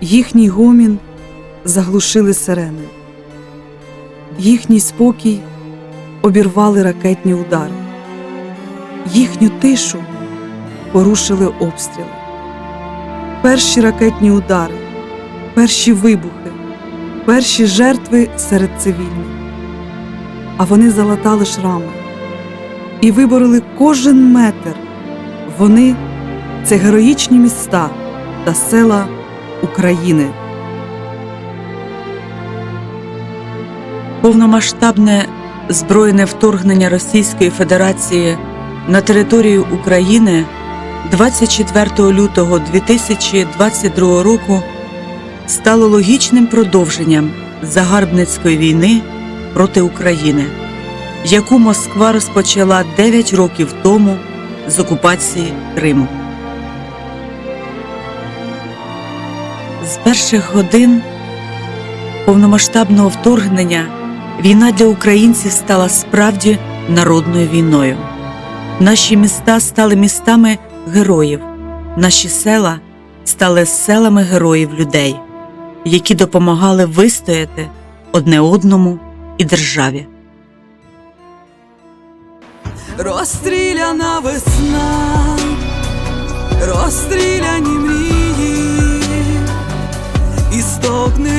Їхній гомін заглушили сирени, їхній спокій обірвали ракетні удари, їхню тишу порушили обстріли. Перші ракетні удари, перші вибухи, перші жертви серед цивільних. А вони залатали шрами і вибороли кожен метр. Вони це героїчні міста та села України. Повномасштабне збройне вторгнення Російської Федерації на територію України 24 лютого 2022 року стало логічним продовженням загарбницької війни проти України, яку Москва розпочала 9 років тому з окупації Криму. З перших годин повномасштабного вторгнення війна для українців стала справді народною війною. Наші міста стали містами героїв, наші села стали селами героїв людей, які допомагали вистояти одне одному і державі. Розстріляна весна, розстріляні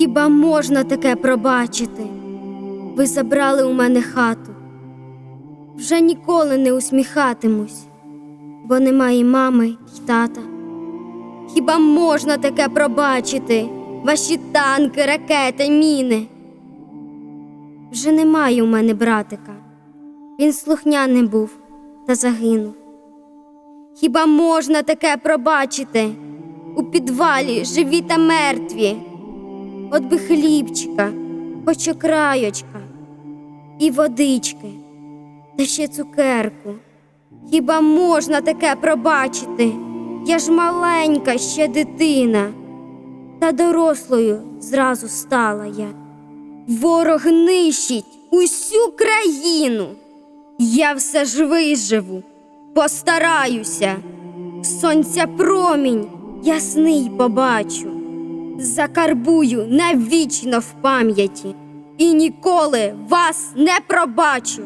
Хіба можна таке пробачити? Ви забрали у мене хату. Вже ніколи не усміхатимусь, бо немає мами й тата. Хіба можна таке пробачити? Ваші танки, ракети, міни. Вже немає у мене братика. Він слухняний був та загинув. Хіба можна таке пробачити? У підвалі живі та мертві. От би хлібчика, хоч окраєчка, і водички, та ще цукерку. Хіба можна таке пробачити? Я ж маленька ще дитина, та дорослою зразу стала я. Ворог нищить усю країну. Я все ж виживу, постараюся. Сонця промінь ясний побачу закарбую навічно в пам'яті і ніколи вас не пробачу.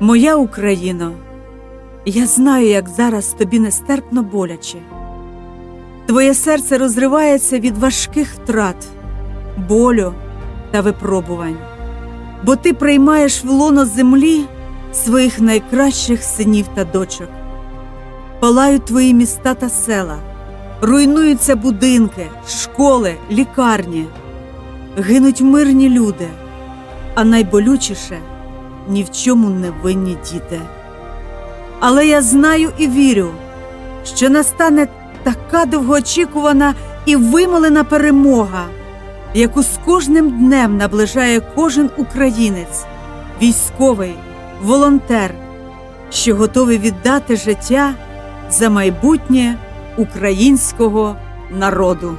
Моя Україно, я знаю, як зараз тобі нестерпно боляче. Твоє серце розривається від важких втрат, болю та випробувань, бо ти приймаєш в лоно землі своїх найкращих синів та дочок. Палають твої міста та села, руйнуються будинки, школи, лікарні, гинуть мирні люди, а найболючіше ні в чому не винні діти. Але я знаю і вірю, що настане така довгоочікувана і вимолена перемога, яку з кожним днем наближає кожен українець, військовий, волонтер, що готовий віддати життя за майбутнє українського народу.